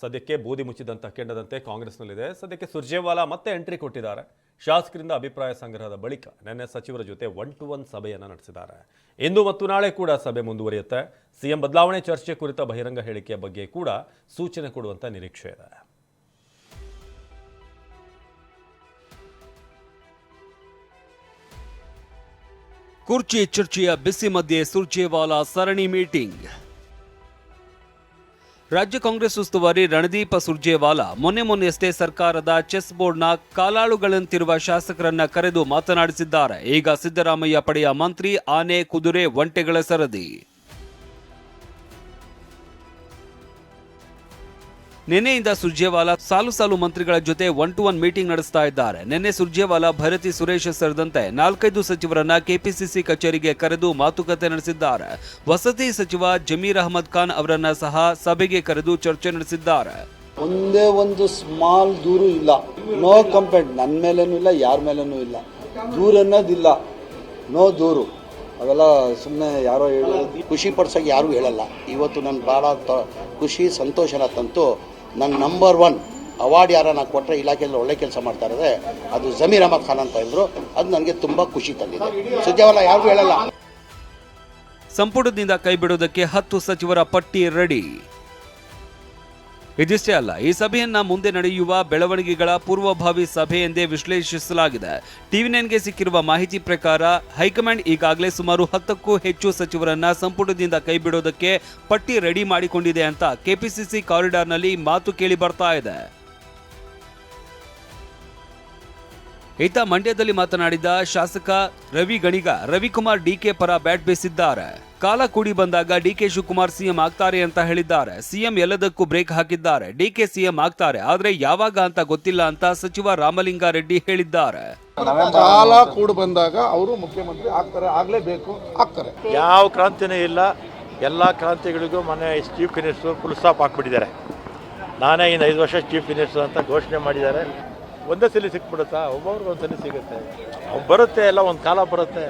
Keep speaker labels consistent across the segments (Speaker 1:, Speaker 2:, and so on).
Speaker 1: ಸದ್ಯಕ್ಕೆ ಬೂದಿ ಮುಚ್ಚಿದಂಥ ಕೆಂಡದಂತೆ ಕಾಂಗ್ರೆಸ್ನಲ್ಲಿದೆ. ಸದ್ಯಕ್ಕೆ ಸುರ್ಜೇವಾಲಾ ಮತ್ತೆ ಎಂಟ್ರಿ ಕೊಟ್ಟಿದ್ದಾರೆ. ಶಾಸಕರಿಂದ ಅಭಿಪ್ರಾಯ ಸಂಗ್ರಹದ ಬಳಿಕ ನಿನ್ನೆ ಸಚಿವರ ಜೊತೆ ಒನ್ ಟು ಒನ್ ಸಭೆಯನ್ನು ನಡೆಸಿದ್ದಾರೆ. ಇಂದು ಮತ್ತು ನಾಳೆ ಕೂಡ ಸಭೆ ಮುಂದುವರಿಯುತ್ತೆ. ಸಿಎಂ ಬದಲಾವಣೆ ಚರ್ಚೆ ಕುರಿತ ಬಹಿರಂಗ ಹೇಳಿಕೆಯ ಬಗ್ಗೆ ಕೂಡ ಸೂಚನೆ ಕೊಡುವಂಥ ನಿರೀಕ್ಷೆ ಇದೆ.
Speaker 2: ಕುರ್ಚಿ ಚರ್ಚೆಯ ಬಿಸಿ ಮಧ್ಯೆ ಸುರ್ಜೇವಾಲಾ ಸರಣಿ ಮೀಟಿಂಗ್. ರಾಜ್ಯ ಕಾಂಗ್ರೆಸ್ ಉಸ್ತುವಾರಿ ರಣದೀಪ ಸುರ್ಜೇವಾಲಾ ಮೊನ್ನೆ ಮೊನ್ನೆಯಷ್ಟೇ ಸರ್ಕಾರದ ಚೆಸ್ ಬೋರ್ಡ್ನ ಕಾಲಾಳುಗಳಂತಿರುವ ಶಾಸಕರನ್ನ ಕರೆದು ಮಾತನಾಡಿಸಿದ್ದಾರೆ. ಈಗ ಸಿದ್ದರಾಮಯ್ಯ ಪಡೆಯ ಮಂತ್ರಿ ಆನೆ ಕುದುರೆ ಒಂಟೆಗಳ ಸರದಿ. ನಿನ್ನೆಯಿಂದ ಸುರ್ಜೇವಾಲಾ ಸಾಲು ಸಾಲು ಮಂತ್ರಿಗಳ ಜೊತೆ ಒನ್ ಟು ಒನ್ ಮೀಟಿಂಗ್ ನಡೆಸ್ತಾ ಇದ್ದಾರೆ. ನಿನ್ನೆ ಸುರ್ಜೇವಾಲಾ ಭರತಿ ಸುರೇಶ್ ಸೇರಿದಂತೆ ನಾಲ್ಕೈದು ಸಚಿವರನ್ನ ಕೆಪಿಸಿಸಿ ಕಚೇರಿಗೆ ಕರೆದು ಮಾತುಕತೆ ನಡೆಸಿದ್ದಾರೆ. ವಸತಿ ಸಚಿವ ಜಮೀರ್ ಅಹಮದ್ ಖಾನ್ ಅವರನ್ನ ಸಹ ಸಭೆಗೆ ಕರೆದು ಚರ್ಚೆ ನಡೆಸಿದ್ದಾರೆ.
Speaker 3: ಒಂದೇ ಒಂದು ಸ್ಮಾಲ್ ದೂರು ಇಲ್ಲ. ನೋ ಕಂಪ್ಲೇಂಟ್ ನನ್ನ ಮೇಲೇನೂ ಇಲ್ಲ, ಯಾರ ಮೇಲೇನೂ ಇಲ್ಲ. ದೂರ ಅನ್ನೋದಿಲ್ಲ. ನೋ ದೂರು. ಅವೆಲ್ಲ ಸುಮ್ಮನೆ ಯಾರೋ ಹೇಳೋದು. ಖುಷಿ ಪಡ್ಸೋಕೆ ಯಾರೂ ಹೇಳಲ್ಲ. ಇವತ್ತು ನಾನು ಭಾಳ ಖುಷಿ, ಸಂತೋಷನ ತಂತು ನನ್ನ ನಂಬರ್ ಒನ್ ಅವಾರ್ಡ್ ಯಾರನ್ನ ಕೊಟ್ಟರೆ ಇಲಾಖೆಯಲ್ಲಿ ಒಳ್ಳೆ ಕೆಲಸ ಮಾಡ್ತಾ ಇರೋದೆ, ಅದು ಜಮೀರ್ ಅಹಮದ್ ಖಾನ್ ಅಂತ ಇದ್ರು. ಅದು ನನಗೆ ತುಂಬ ಖುಷಿ ತಂದಿದೆ. ಸುದ್ದಿಯವಲ್ಲ ಯಾರಿಗೂ ಹೇಳಲ್ಲ.
Speaker 2: ಸಂಪುಟದಿಂದ ಕೈಬಿಡೋದಕ್ಕೆ ಹತ್ತು ಸಚಿವರ ಪಟ್ಟಿ ರೆಡಿ ಇದಿಷ್ಟೇ ಅಲ್ಲ, ಈ ಸಭೆಯನ್ನ ಮುಂದೆ ನಡೆಯುವ ಬೆಳವಣಿಗೆಗಳ ಪೂರ್ವಭಾವಿ ಸಭೆ ಎಂದೇ ವಿಶ್ಲೇಷಿಸಲಾಗಿದೆ. ಟಿವಿ ನೈನ್ಗೆ ಸಿಕ್ಕಿರುವ ಮಾಹಿತಿ ಪ್ರಕಾರ, ಹೈಕಮಾಂಡ್ ಈಗಾಗಲೇ ಸುಮಾರು ಹತ್ತಕ್ಕೂ ಹೆಚ್ಚು ಸಚಿವರನ್ನ ಸಂಪುಟದಿಂದ ಕೈಬಿಡೋದಕ್ಕೆ ಪಟ್ಟಿ ರೆಡಿ ಮಾಡಿಕೊಂಡಿದೆ ಅಂತ ಕೆಪಿಸಿಸಿ ಕಾರಿಡಾರ್ನಲ್ಲಿ ಮಾತು ಕೇಳಿ ಬರ್ತಾ ಇದೆ. ಈತ ಮಂಡ್ಯದಲ್ಲಿ ಮಾತನಾಡಿದ ಶಾಸಕ ರವಿ ಗಣಿಗ, ರವಿಕುಮಾರ್ ಡಿಕೆ ಪರ ಬ್ಯಾಟ್ ಬೀಸಿದ್ದಾರೆ. ಕಾಲ ಕೂಡಿ ಬಂದಾಗ ಡಿಕೆ ಶಿವಕುಮಾರ್ ಸಿಎಂ ಆಗ್ತಾರೆ ಅಂತ ಹೇಳಿದ್ದಾರೆ. ಸಿಎಂ ಎಲ್ಲದಕ್ಕೂ ಬ್ರೇಕ್ ಹಾಕಿದ್ದಾರೆ. ಡಿಕೆ ಸಿಎಂ ಆಗ್ತಾರೆ. ಆದ್ರೆ ಯಾವಾಗ ಅಂತ ಗೊತ್ತಿಲ್ಲ ಅಂತ ಸಚಿವ ರಾಮಲಿಂಗಾರೆಡ್ಡಿ ಹೇಳಿದ್ದಾರೆ.
Speaker 4: ಕಾಲ ಕೂಡಿ ಬಂದಾಗ ಅವರು ಮುಖ್ಯಮಂತ್ರಿ ಆಗ್ತಾರೆ ಆಗ್ಲೇಬೇಕು ಆಗ್ತಾರೆ.
Speaker 5: ಯಾವ ಕ್ರಾಂತಿನೇ ಇಲ್ಲ. ಎಲ್ಲ ಕ್ರಾಂತಿಗಳಿಗೂ ಮೊನ್ನೆ ಚೀಫ್ ಮಿನಿಸ್ಟರ್ ಫುಲ್ ಸ್ಟಾಪ್ ಹಾಕ್ಬಿಟ್ಟಿದ್ದಾರೆ. ನಾನೇ ಇನ್ನು ಐದು ವರ್ಷ ಚೀಫ್ ಮಿನಿಸ್ಟರ್ ಅಂತ ಘೋಷಣೆ ಮಾಡಿದ್ದಾರೆ. ಒಂದೇ ಸಲ ಸಿಕ್ಬಿಡುತ್ತಾ? ಒಬ್ಬೊಬ್ರಿಗೆ ಒಂದ್ಸಲ ಸಿಗುತ್ತೆ. ಬರುತ್ತೆ ಎಲ್ಲ ಒಂದು ಕಾಲ ಬರುತ್ತೆ.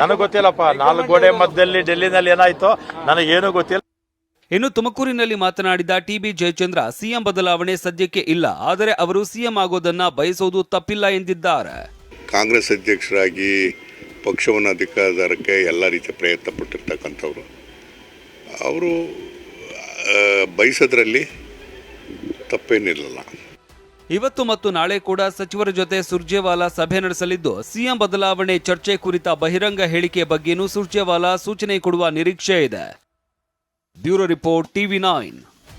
Speaker 5: ನನಗೆ ಗೊತ್ತಿಲ್ಲಪ್ಪ ನಾಲ್ಕು ಗೋಡೆ ಮಧ್ಯದಲ್ಲಿ ಡೆಲ್ಲಿನಲ್ಲಿ ಏನಾಯ್ತೋ ನನಗೇನು ಗೊತ್ತಿಲ್ಲ.
Speaker 2: ಇನ್ನು ತುಮಕೂರಿನಲ್ಲಿ ಮಾತನಾಡಿದ ಟಿಬಿ ಜಯಚಂದ್ರ ಸಿಎಂ ಬದಲಾವಣೆ ಸದ್ಯಕ್ಕೆ ಇಲ್ಲ. ಆದರೆ ಅವರು ಸಿಎಂ ಆಗೋದನ್ನ ಬಯಸೋದು ತಪ್ಪಿಲ್ಲ ಎಂದಿದ್ದಾರೆ.
Speaker 6: ಕಾಂಗ್ರೆಸ್ ಅಧ್ಯಕ್ಷರಾಗಿ ಪಕ್ಷವನ್ನು ಅಧಿಕಾರಕ್ಕೆ ಎಲ್ಲ ರೀತಿಯ ಪ್ರಯತ್ನ ಪಟ್ಟಿರ್ತಕ್ಕಂಥವ್ರು. ಅವರು ಬಯಸೋದ್ರಲ್ಲಿ ತಪ್ಪೇನಿರಲಿಲ್ಲ
Speaker 2: ಇವತ್ತು ಮತ್ತು ನಾಳೆ ಕೂಡ ಸಚಿವರ ಜೊತೆ ಸುರ್ಜೇವಾಲಾ ಸಭೆ ನಡೆಸಲಿದ್ದು, ಸಿಎಂ ಬದಲಾವಣೆ ಚರ್ಚೆ ಕುರಿತ ಬಹಿರಂಗ ಹೇಳಿಕೆ ಬಗ್ಗೆನೂ ಸುರ್ಜೇವಾಲಾ ಸೂಚನೆ ಕೊಡುವ ನಿರೀಕ್ಷೆ ಇದೆ. Bureau report TV nine.